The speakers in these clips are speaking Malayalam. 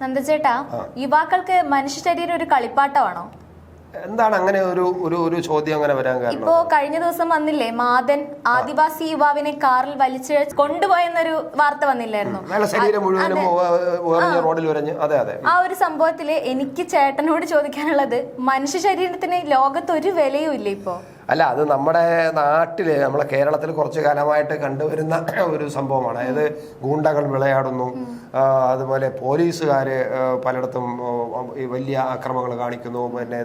നന്ദചേട്ടാ യുവാക്കൾക്ക് മനുഷ്യ ശരീരം ഒരു കളിപ്പാട്ടമാണോ? എന്താണ് അങ്ങനെ ഒരു ഒരു ഒരു ചോദ്യം അങ്ങനെ വരാൻ കാരണം? ഇപ്പോ കഴിഞ്ഞ ദിവസം വന്നില്ലേ മാതൻ ആദിവാസി യുവാവിനെ കാറിൽ വലിച്ച് കൊണ്ടുപോയെന്നൊരു വാർത്ത വന്നില്ലായിരുന്നു. അയാളെ ശരീരം മുഴുവനും റോഡിൽ ഉരഞ്ഞ്. അതെ അതെ. ആ ഒരു സംഭവത്തിൽ എനിക്ക് ചേട്ടനോട് ചോദിക്കാനുള്ളത് മനുഷ്യ ശരീരത്തിന് ലോകത്ത് ഒരു വിലയും ഇല്ല ഇപ്പോ? അല്ല അത് നമ്മുടെ നാട്ടിൽ നമ്മളെ കേരളത്തിൽ കുറച്ച് കാലമായിട്ട് കണ്ടുവരുന്ന ഒരു സംഭവമാണ്. അതായത് ഗൂണ്ടകൾ വിളയാടുന്നു. അതുപോലെ പോലീസുകാർ പലയിടത്തും വലിയ അക്രമങ്ങൾ കാണിക്കുന്നു. പിന്നെ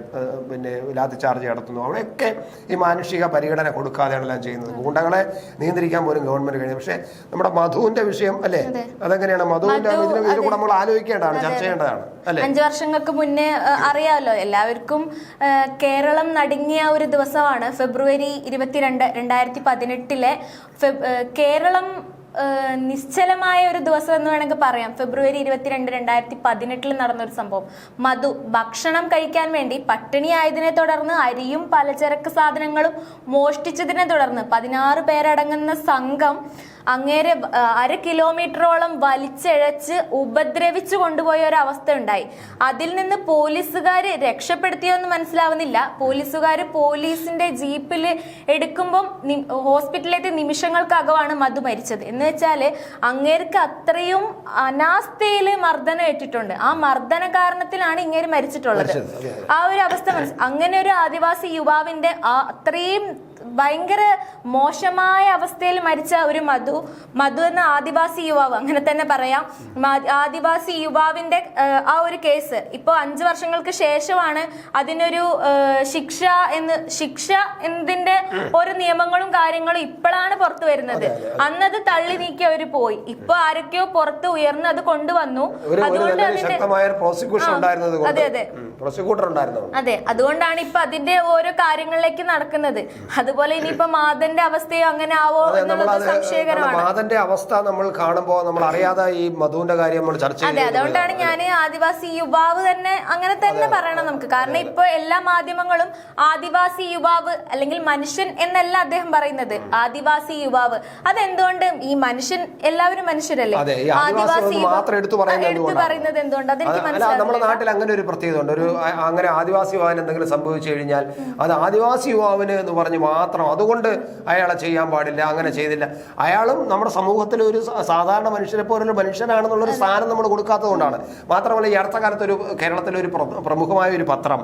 പിന്നെ ലാത്തി ചാർജ് നടത്തുന്നു. അവിടെയൊക്കെ ഈ മാനുഷിക പരിഗണന കൊടുക്കാതെയാണ് എല്ലാം ചെയ്യുന്നത്. ഗൂണ്ടകളെ നിയന്ത്രിക്കാൻ പോലും ഗവൺമെന്റ് കഴിഞ്ഞു പക്ഷേ നമ്മുടെ മധുവിന്റെ വിഷയം അല്ലേ? അതെങ്ങനെയാണ്? മധുവിന്റെ ഇതിനെ കൂടെ നമ്മൾ ആലോചിക്കേണ്ടതാണ് ചർച്ച ചെയ്യേണ്ടതാണ് അല്ലേ? അഞ്ചു വർഷങ്ങൾക്ക് മുന്നേ അറിയാമല്ലോ എല്ലാവർക്കും കേരളം നടുങ്ങിയ ഒരു ദിവസമാണ് ഫെബ്രുവരി ഇരുപത്തിരണ്ട് രണ്ടായിരത്തി പതിനെട്ടിലെ കേരളം നിശ്ചലമായ ഒരു ദിവസം എന്ന് വേണമെങ്കിൽ പറയാം. ഫെബ്രുവരി ഇരുപത്തിരണ്ട് രണ്ടായിരത്തി പതിനെട്ടിൽ നടന്നൊരു സംഭവം. മധു ഭക്ഷണം കഴിക്കാൻ വേണ്ടി പട്ടിണിയായതിനെ തുടർന്ന് അരിയും പലചരക്ക് സാധനങ്ങളും മോഷ്ടിച്ചതിനെ തുടർന്ന് പതിനാറ് പേരടങ്ങുന്ന സംഘം അങ്ങേരെ അര കിലോമീറ്ററോളം വലിച്ചഴച്ച് ഉപദ്രവിച്ചു കൊണ്ടുപോയ ഒരു അവസ്ഥ ഉണ്ടായി അതിൽ നിന്ന് പോലീസുകാർ രക്ഷപ്പെടുത്തിയോ എന്ന് മനസ്സിലാവുന്നില്ല. പോലീസുകാർ പോലീസിന്റെ ജീപ്പിൽ എടുക്കുമ്പം ഹോസ്പിറ്റലിലെത്തി നിമിഷങ്ങൾക്കകമാണ് മധു മരിച്ചത്. എന്ന് വെച്ചാൽ അങ്ങേർക്ക് അത്രയും അനാസ്ഥയിൽ മർദ്ദനം ഏറ്റിട്ടുണ്ട്. ആ മർദ്ദന കാരണത്തിലാണ് ഇങ്ങേര് മരിച്ചിട്ടുള്ളത്. ആ ഒരു അവസ്ഥ മനസ്സി അങ്ങനെ ഒരു ആദിവാസി യുവാവിന്റെ അത്രയും ഭയങ്കര മോശമായ അവസ്ഥയിൽ മരിച്ച ഒരു മധു മധു എന്ന ആദിവാസി യുവാവ് അങ്ങനെ തന്നെ പറയാം. ആദിവാസി യുവാവിന്റെ ആ, ഒരു കേസ് ഇപ്പോൾ അഞ്ചു വർഷങ്ങൾക്ക് ശേഷമാണ് അതിനൊരു ശിക്ഷ എന്ന് ശിക്ഷ എന്നതിന്റെ ഓരോ നിയമങ്ങളും കാര്യങ്ങളും ഇപ്പോഴാണ് പുറത്തു വരുന്നത്. അന്നത് തള്ളി നീക്കി അവർ പോയി. ഇപ്പൊ ആരൊക്കെയോ പുറത്ത് ഉയർന്ന് അത് കൊണ്ടുവന്നു. അതുകൊണ്ട് അതിന്റെ അതെ, അതെ. അതെ അതുകൊണ്ടാണ് ഇപ്പൊ അതിന്റെ ഓരോ കാര്യങ്ങളിലേക്ക് നടക്കുന്നത്. അതുപോലെ ഇനിയിപ്പോ മാതന്റെ അവസ്ഥയോ അങ്ങനെ ആവോ എന്നുള്ളത് സംശയകരമാണ്. മാതന്റെ അവസ്ഥ നമ്മൾ കാണുമ്പോൾ നമ്മൾ അറിയാതെ ഈ മധുവിന്റെ കാര്യം നമ്മൾ ചർച്ച അതെ അതുകൊണ്ടാണ് ഞാൻ ആദിവാസി യുവാവ് തന്നെ അങ്ങനെ തന്നെ പറയണം നമുക്ക്. കാരണം ഇപ്പൊ എല്ലാ മാധ്യമങ്ങളും ആദിവാസി യുവാവ് അല്ലെങ്കിൽ മനുഷ്യൻ എന്നല്ല അദ്ദേഹം പറയുന്നത്. ആദിവാസി യുവാവ്. അതെന്തുകൊണ്ട് ഈ മനുഷ്യൻ എല്ലാവരും മനുഷ്യരല്ലേ? ആദിവാസി മാത്രം എടുത്തു പറയുന്നത്? എന്തുകൊണ്ട്? അത് അതെനിക്ക് അല്ല നമ്മുടെ നാട്ടിൽ അങ്ങനെ ഒരു പ്രത്യേകത ഉണ്ട്. ഒരു അങ്ങനെ ആദിവാസി യുവാവിന് എന്തെങ്കിലും സംഭവിച്ചു കഴിഞ്ഞാൽ അത് ആദിവാസി യുവാവിന് എന്ന് പറഞ്ഞ് മാത്രം. അതുകൊണ്ട് അയാളെ ചെയ്യാൻ പാടില്ല അങ്ങനെ ചെയ്തില്ല. അയാളും നമ്മുടെ സമൂഹത്തിൽ ഒരു സാധാരണ മനുഷ്യരെ പോലെ ഒരു മനുഷ്യനാണെന്നുള്ളൊരു സ്ഥാനം നമ്മൾ കൊടുക്കാത്തതുകൊണ്ടാണ്. മാത്രമല്ല ഈ അടുത്ത കാലത്ത് ഒരു കേരളത്തിലെ ഒരു പ്രമുഖമായ ഒരു പത്രം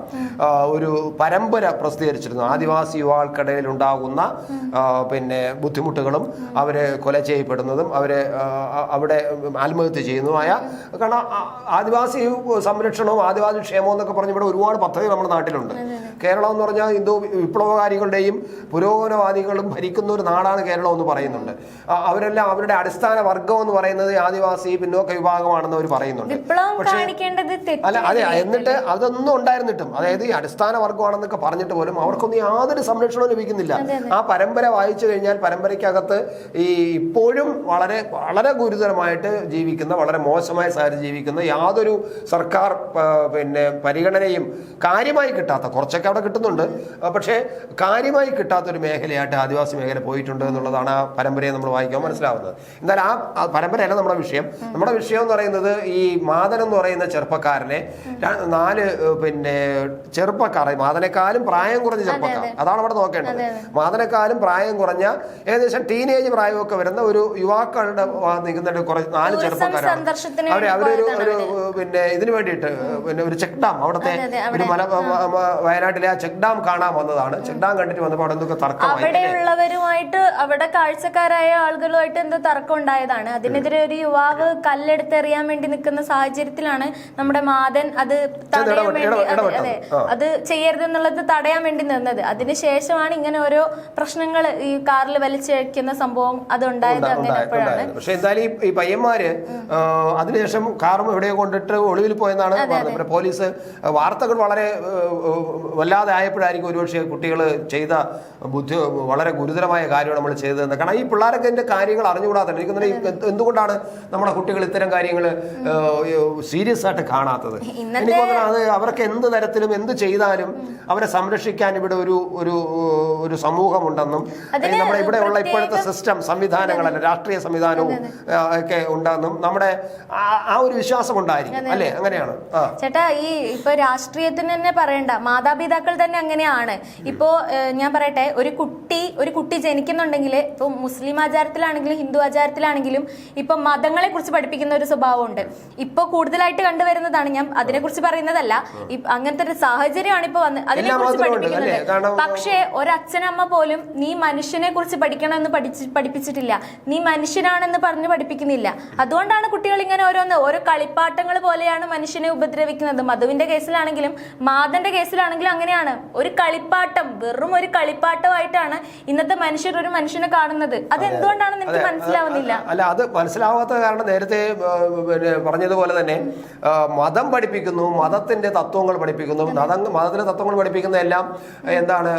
ഒരു പരമ്പര പ്രസിദ്ധീകരിച്ചിരുന്നു. ആദിവാസി യുവാക്കൾക്കിടയിൽ ഉണ്ടാകുന്ന പിന്നെ ബുദ്ധിമുട്ടുകളും അവരെ കൊല ചെയ്യപ്പെടുന്നതും അവരെ അവിടെ ആത്മഹത്യ ചെയ്യുന്നതുമായ കാരണം ആദിവാസി സംരക്ഷണവും ആദിവാസി ക്ഷേമവും എന്നൊക്കെ പറഞ്ഞ് ഇവിടെ ഒരുപാട് പദ്ധതികൾ നമ്മുടെ നാട്ടിലുണ്ട്. കേരളം എന്ന് പറഞ്ഞാൽ ഹിന്ദു വിപ്ലവകാരികളുടെയും പുരോഗമനവാദികളും ഭരിക്കുന്ന ഒരു നാടാണ് കേരളം എന്ന് പറയുന്നുണ്ട്. അവരെല്ലാം അവരുടെ അടിസ്ഥാന വർഗം എന്ന് പറയുന്നത് ആദിവാസി പിന്നോക്ക വിഭാഗമാണെന്ന് അവർ പറയുന്നുണ്ട്. അല്ല അതെ എന്നിട്ട് അതൊന്നും ഉണ്ടായിരുന്നിട്ടും. അതായത് ഈ അടിസ്ഥാന വർഗമാണെന്നൊക്കെ പറഞ്ഞിട്ട് പോലും അവർക്കൊന്നും യാതൊരു സംരക്ഷണവും ലഭിക്കുന്നില്ല. ആ പരമ്പര വായിച്ചു കഴിഞ്ഞാൽ പരമ്പരയ്ക്കകത്ത് ഈ ഇപ്പോഴും വളരെ വളരെ ഗുരുതരമായിട്ട് ജീവിക്കുന്ന വളരെ മോശമായ സാഹചര്യം ജീവിക്കുന്ന യാതൊരു സർക്കാർ പിന്നെ പരിഗണനയും കാര്യമായി കിട്ടാത്ത കുറച്ചൊക്കെ അവിടെ കിട്ടുന്നുണ്ട്. പക്ഷേ കാര്യമായി കിട്ടാത്ത ഒരു മേഖലയായിട്ട് ആദിവാസി മേഖല പോയിട്ടുണ്ട് എന്നുള്ളതാണ് ആ പരമ്പരയെ നമ്മൾ വായിക്കാൻ മനസ്സിലാവുന്നത്. എന്നാൽ ആ പരമ്പരയല്ല നമ്മുടെ വിഷയം. നമ്മുടെ വിഷയം എന്ന് പറയുന്നത് ഈ മാതൻ എന്ന് പറയുന്ന ചെറുപ്പക്കാരനെ നാല് പിന്നെ ചെറുപ്പക്കാർ മാതനേക്കാളും പ്രായം കുറഞ്ഞ ചെറുപ്പക്കാർ. അതാണ് അവിടെ നോക്കേണ്ടത്. മാതനേക്കാളും പ്രായം കുറഞ്ഞ ഏകദേശം ടീനേജ് പ്രായമൊക്കെ വരുന്ന ഒരു യുവാക്കളുടെ നിൽക്കുന്നുണ്ട് നിൽക്കുന്ന കുറച്ച് നാല് ചെറുപ്പക്കാരാണ്. അവർ അവരെ അവരൊരു ഒരു പിന്നെ ഇതിനു വേണ്ടിയിട്ട് പിന്നെ ഒരു ചെക്ക് ഡാം അവിടുത്തെ ഒരു മല വയനാട്ടിലെ ആ ചെക്ക് ഡാം കാണാൻ വന്നതാണ്. ചെക്ക് ഡാം കണ്ടിട്ട് വന്നപ്പോൾ അവിടെ അവിടെയുള്ളവരുമായിട്ട് അവിടെ കാഴ്ചക്കാരായ ആളുകളുമായിട്ട് എന്തോ തർക്കം ഉണ്ടായതാണ്. അതിനെതിരെ ഒരു യുവാവ് കല്ലെടുത്തെറിയാൻ വേണ്ടി നിൽക്കുന്ന സാഹചര്യത്തിലാണ് നമ്മുടെ മാതൻ അത് തടയാൻ വേണ്ടി അതെ. അതെ ചെയ്യരുതെന്നുള്ളത് തടയാൻ വേണ്ടി നിന്നത്. അതിനുശേഷമാണ് ഇങ്ങനെ ഓരോ പ്രശ്നങ്ങൾ ഈ കാറിൽ വലിച്ചഴിക്കുന്ന സംഭവം അത് ഉണ്ടായത് അങ്ങനെ. പക്ഷെ എന്തായാലും ഈ- പയ്യന്മാര് അതിനുശേഷം കാറും എവിടെയോ കൊണ്ടിട്ട് ഒളിവിൽ പോയെന്നാണ് പറഞ്ഞത്. പോലീസ് വാർത്തകൾ വളരെ വല്ലാതെ ആയപ്പോഴായിരിക്കും ഒരുപക്ഷെ കുട്ടികൾ ചെയ്ത ബുദ്ധി വളരെ ഗുരുതരമായ കാര്യമാണ് നമ്മൾ ചെയ്തതെന്ന്. കാരണം ഈ പിള്ളേരൊക്കെ എന്റെ കാര്യങ്ങൾ അറിഞ്ഞുകൂടാത്തത്. എനിക്ക് എന്തുകൊണ്ടാണ് നമ്മുടെ കുട്ടികൾ ഇത്തരം കാര്യങ്ങൾ സീരിയസ് ആയിട്ട് കാണാത്തത്? എനിക്ക് തോന്നുന്നു അത് അവർക്ക് എന്ത് തരത്തിലും എന്ത് ചെയ്താലും അവരെ സംരക്ഷിക്കാൻ ഇവിടെ ഒരു ഒരു ഒരു സമൂഹമുണ്ടെന്നും നമ്മുടെ ഇവിടെ ഉള്ള ഇപ്പോഴത്തെ സിസ്റ്റം സംവിധാനങ്ങളല്ല രാഷ്ട്രീയ സംവിധാനവും ഒക്കെ ഉണ്ടെന്നും നമ്മുടെ ആ ഒരു വിശ്വാസം ഉണ്ടായിരിക്കും. അല്ലേ? അങ്ങനെയാണ്. ചേട്ടാ ഈ ഇപ്പൊ രാഷ്ട്രീയത്തിന് തന്നെ പറയണ്ട. മാതാപിതാക്കൾ തന്നെ അങ്ങനെയാണ്. ഇപ്പോ ഞാൻ പറയട്ടെ ഒരു കുട്ടി ഒരു കുട്ടി ജനിക്കുന്നുണ്ടെങ്കിൽ ഇപ്പൊ മുസ്ലിം ആചാരത്തിലാണെങ്കിലും ഹിന്ദു ആചാരത്തിലാണെങ്കിലും ഇപ്പൊ മതങ്ങളെ കുറിച്ച് പഠിപ്പിക്കുന്ന ഒരു സ്വഭാവമുണ്ട്. ഇപ്പൊ കൂടുതലായിട്ട് കണ്ടുവരുന്നതാണ് ഞാൻ അതിനെക്കുറിച്ച് പറയുന്നതല്ല. അങ്ങനത്തെ ഒരു സാഹചര്യമാണ് ഇപ്പൊ വന്ന് അതിനെ പഠിപ്പിക്കുന്നത്. പക്ഷേ ഒരച്ഛനമ്മ പോലും നീ മനുഷ്യനെ കുറിച്ച് പഠിക്കണമെന്ന് പഠിച്ച് പഠിപ്പിച്ചിട്ടില്ല. നീ മനുഷ്യനാണെന്ന് പറഞ്ഞ് പഠിപ്പിക്കുന്നില്ല. അതുകൊണ്ടാണ് കുട്ടികൾ ഇങ്ങനെ ഓരോന്ന് ഓരോ കളിപ്പാട്ടങ്ങൾ പോലെയാണ് മനുഷ്യനെ ഉപദ്രവിക്കുന്നത്. മധുവിന്റെ കേസിലാണെങ്കിലും മാതന്റെ കേസിലാണെങ്കിലും അങ്ങനെയാണ്. ഒരു കളിപ്പാട്ടം വെറും ഒരു കളിപ്പാട്ടമായിട്ടാണ് ഇന്നത്തെ മനുഷ്യർ ഒരു മനുഷ്യനെ കാണുന്നത്. അത്. എന്തുകൊണ്ടാണ് നിങ്ങൾക്ക് മനസ്സിലാവുന്നില്ല? അല്ല അത് മനസ്സിലാവാത്ത കാരണം നേരത്തെ പിന്നെ പറഞ്ഞതുപോലെ തന്നെ മതം പഠിപ്പിക്കുന്നു മതത്തിന്റെ തത്വങ്ങൾ പഠിപ്പിക്കുന്നു മതം മതത്തിലെ തത്വങ്ങൾ പഠിപ്പിക്കുന്ന എല്ലാം എന്താണ്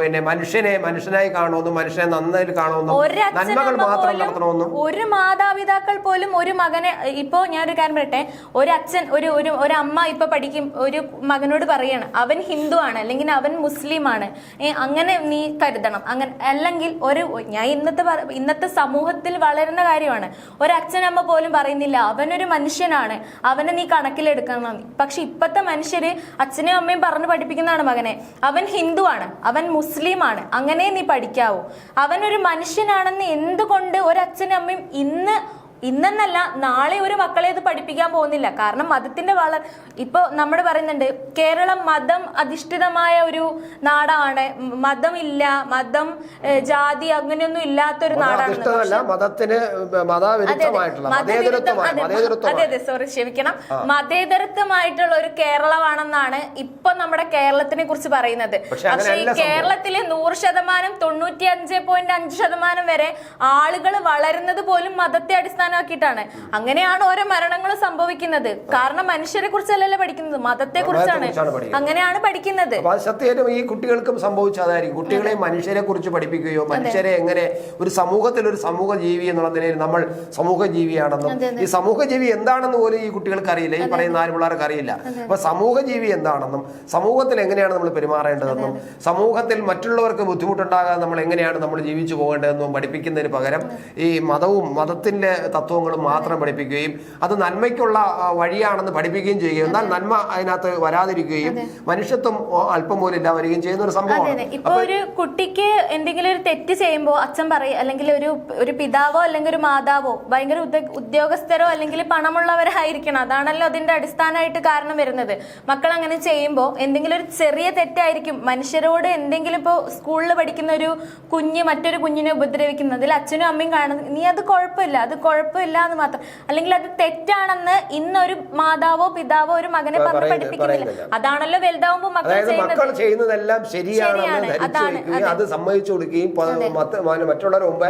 പിന്നെ മനുഷ്യനെ മനുഷ്യനായി കാണുമെന്നും മനുഷ്യനെ നന്നായി കാണുമെന്നും നന്മകൾ മാത്രം നടത്തണമെന്നും. ഒരു മാതാപിതാക്കൾ പോലും ഒരു മകനെ ഇപ്പോ ഞാൻ ഒരു കാര്യം പറയട്ടെ ഒരു അച്ഛൻ ഒരു ഒരു ഒരു അമ്മ ഇപ്പൊ പഠിക്കും ഒരു മകനോട് പറയാണ് അവൻ ഹിന്ദു ആണ് അല്ലെങ്കിൽ അവൻ മുസ്ലിം ആണ് അങ്ങനെ നീ കരുതണം. അങ്ങനെ അല്ലെങ്കിൽ ഒരു ഞാൻ ഇന്നത്തെ ഇന്നത്തെ സമൂഹത്തിൽ വളരുന്ന കാര്യമാണ്. ഒരു അച്ഛനമ്മ പോലും പറയുന്നില്ല അവനൊരു മനുഷ്യനാണ് അവനെ നീ കണക്കിലെടുക്കണം. പക്ഷെ ഇപ്പത്തെ മനുഷ്യര് അച്ഛനെയും അമ്മയും പറഞ്ഞു പഠിപ്പിക്കുന്നതാണ് മകനെ. അവൻ ഹിന്ദുവാണ് അവൻ മുസ്ലിമാണ് അങ്ങനെ നീ പഠിക്കാവൂ. അവനൊരു മനുഷ്യനാണെന്ന് എന്തുകൊണ്ട് ഒരു അച്ഛനും അമ്മയും ഇന്ന് ഇന്നെന്നല്ല നാളെ ഒരു മക്കളെ ഇത് പഠിപ്പിക്കാൻ പോകുന്നില്ല. കാരണം മതത്തിന്റെ വളർ ഇപ്പൊ നമ്മൾ പറയുന്നുണ്ട് കേരളം മതം അധിഷ്ഠിതമായ ഒരു നാടാണ്. മതമില്ല മതം ജാതി അങ്ങനെയൊന്നും നാടാണ്. മതത്തിന് മതവിരുദ്ധമായിട്ടുള്ള മതേതരത്വമായ അതെ അതെ സോറി ക്ഷമിക്കണം. മതേതരത്വമായിട്ടുള്ള ഒരു കേരളമാണെന്നാണ് ഇപ്പൊ നമ്മുടെ കേരളത്തിനെ കുറിച്ച് പറയുന്നത്. പക്ഷെ ഈ കേരളത്തിലെ നൂറ് ശതമാനം തൊണ്ണൂറ്റി അഞ്ച് പോയിന്റ് അഞ്ച് ശതമാനം വരെ ആളുകൾ വളരുന്നത് പോലും മതത്തെ അടിസ്ഥാനമാക്കിയിട്ടാണ് അങ്ങനെയാണ് ഓരോ മരണങ്ങളും സംഭവിക്കുന്നത്? കാരണം മനുഷ്യരെ കുറിച്ചല്ലല്ലോ പഠിക്കുന്നത് മതത്തെ കുറിച്ചാണ്. അങ്ങനെയാണ് പഠിക്കുന്നത്. സത്യം ഈ കുട്ടികൾക്കും സംഭവിച്ചതായിരിക്കും കുട്ടികളെ മനുഷ്യരെ കുറിച്ച് പഠിപ്പിക്കുകയോ മനുഷ്യരെ എങ്ങനെ ഒരു സമൂഹത്തിൽ ഒരു സമൂഹ ജീവി എന്നുള്ള നിലയിൽ നമ്മൾ സമൂഹ ജീവിയാണെന്നും ഈ സമൂഹ ജീവി എന്താണെന്ന് പോലും ഈ കുട്ടികൾക്ക് അറിയില്ല. ഈ പറയുന്ന നാല് പിള്ളേർക്ക് അറിയില്ല. അപ്പൊ സമൂഹ ജീവി എന്താണെന്നും സമൂഹത്തിൽ എങ്ങനെയാണ് നമ്മൾ പെരുമാറേണ്ടതെന്നും സമൂഹത്തിൽ മറ്റുള്ളവർക്ക് ബുദ്ധിമുട്ടുണ്ടാകാതെ നമ്മൾ എങ്ങനെയാണ് നമ്മൾ ജീവിച്ചു പോകേണ്ടതെന്നും പഠിപ്പിക്കുന്നതിന് പകരം ഈ മതവും മതത്തിന്റെ തത്വങ്ങളും മാത്രം പഠിപ്പിക്കുകയും അത് നന്മയ്ക്കുള്ള ആ, വഴിയാണെന്ന് പഠിപ്പിക്കുകയും ചെയ്യുകയും എന്നാൽ നന്മ അതിനകത്ത് വരാതിരിക്കുകയും മനുഷ്യത്വം അല്പം പോലും ഇല്ല വരികയും ചെയ്യുന്ന ഒരു സംഭവമാണ്. ഇപ്പൊ ഒരു കുട്ടിക്ക് എന്തെങ്കിലും ഒരു തെറ്റ് ചെയ്യുമ്പോൾ അച്ഛൻ പറയും അല്ലെങ്കിൽ ഒരു ഒരു പിതാവോ അല്ലെങ്കിൽ ഒരു മാതാവോ ഭയങ്കര ഉദ്യോഗസ്ഥരോ അല്ലെങ്കിൽ പണമുള്ളവരായിരിക്കണം. അതാണല്ലോ അതിന്റെ അടിസ്ഥാനമായിട്ട് കാരണം വരുന്നത്. മക്കൾ അങ്ങനെ ചെയ്യുമ്പോൾ എന്തെങ്കിലും ഒരു ചെറിയ തെറ്റായിരിക്കും. മനുഷ്യരോട് എന്തെങ്കിലും ഇപ്പോൾ സ്കൂളിൽ പഠിക്കുന്ന ഒരു കുഞ്ഞ് മറ്റൊരു കുഞ്ഞിനെ ഉപദ്രവിക്കുന്നതിൽ അച്ഛനും അമ്മയും കാണുന്നത് നീ അത് കുഴപ്പമില്ല അത് കുഴപ്പമില്ല എന്ന് മാത്രം. അല്ലെങ്കിൽ അത് തെറ്റാണെന്ന് ഇന്നൊരു മാതാവോ പിതാവോ ഒരു മകനെ പറഞ്ഞ് പഠിപ്പിക്കുന്നില്ല. അതാണല്ലോ വലുതാവുമ്പോൾ മക്കൾ ചെയ്യുന്നതെല്ലാം ശരിയാണെന്ന്. ധരിച്ചു അത്. സമ്മതിച്ചു കൊടുക്കുകയും മറ്റുള്ളവർ മുമ്പ്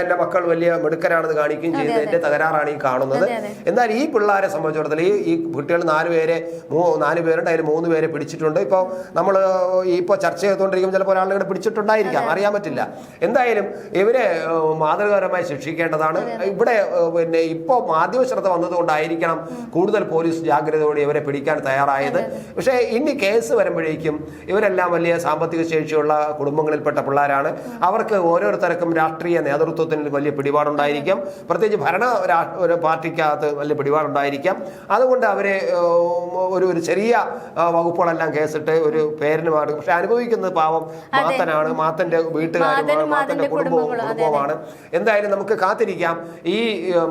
എന്റെ മക്കൾ വലിയ മിടുക്കരാണെന്ന് കാണിക്കുകയും ചെയ്യുന്നതിന്റെ തകരാറാണ് ഈ കാണുന്നത്. എന്നാൽ ഈ പിള്ളേരെ സംബന്ധിച്ചിടത്തോളം ഈ ഈ കുട്ടികൾ നാല് പേരെ നാല് പേരുണ്ട് അതിൽ മൂന്ന് പേരെ പിടിച്ചിട്ടുണ്ട്. ഇപ്പോൾ നമ്മൾ ഇപ്പോൾ ചർച്ച ചെയ്തുകൊണ്ടിരിക്കുമ്പോൾ ചിലപ്പോൾ ഒരാളുടെ പിടിച്ചിട്ടുണ്ടായിരിക്കാം. അറിയാൻ പറ്റില്ല. എന്തായാലും ഇവരെ മാതൃകാപരമായി ശിക്ഷിക്കേണ്ടതാണ്. ഇവിടെ പിന്നെ ഇപ്പോൾ മാധ്യമ ശ്രദ്ധ വന്നതുകൊണ്ടായിരിക്കണം കൂടുതൽ പോലീസ് ജാഗ്രതയോടെ ഇവരെ പിടിക്കാൻ തയ്യാറായത്. പക്ഷേ ഇനി കേസ് വരുമ്പോഴേക്കും ഇവരെല്ലാം വലിയ സാമ്പത്തിക ശേഷിയുള്ള കുടുംബങ്ങളിൽപ്പെട്ട പിള്ളേരാണ്. അവർക്ക് ഓരോരുത്തർക്കും രാഷ്ട്രീയ നേതൃത്വത്തിന് വലിയ പിടിപാടുണ്ടായിരിക്കാം. പ്രത്യേകിച്ച് ഭരണ ഒരു പാർട്ടിക്കകത്ത് വലിയ പിടിപാടുണ്ടായിരിക്കാം. അതുകൊണ്ട് അവരെ ഒരു ഒരു ചെറിയ വകുപ്പുകളെല്ലാം കേസിട്ട് ഒരു പേരിന് മാറും. പക്ഷെ അനുഭവിക്കുന്നത് പാവം മാത്തനാണ്. മാത്തന്റെ വീട്ടുകാരും മാത്തന്റെ കുടുംബവും കുടുംബവുമാണ്. എന്തായാലും നമുക്ക് കാത്തിരിക്കാം. ഈ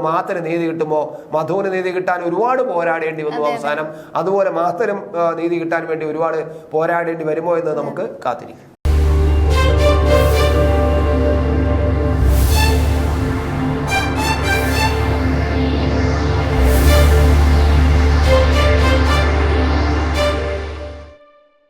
മാത്തന് നീതി കിട്ടുമോ? മധുവിന് നീതി കിട്ടാൻ ഒരുപാട് പോരാടേണ്ടി വന്നു അവസാനം. അതുപോലെ മാത്തരം നീതി കിട്ടാൻ വേണ്ടി ഒരുപാട് പോരാടേണ്ടി വരുമോ എന്ന് നമുക്ക് കാത്തിരിക്കാം.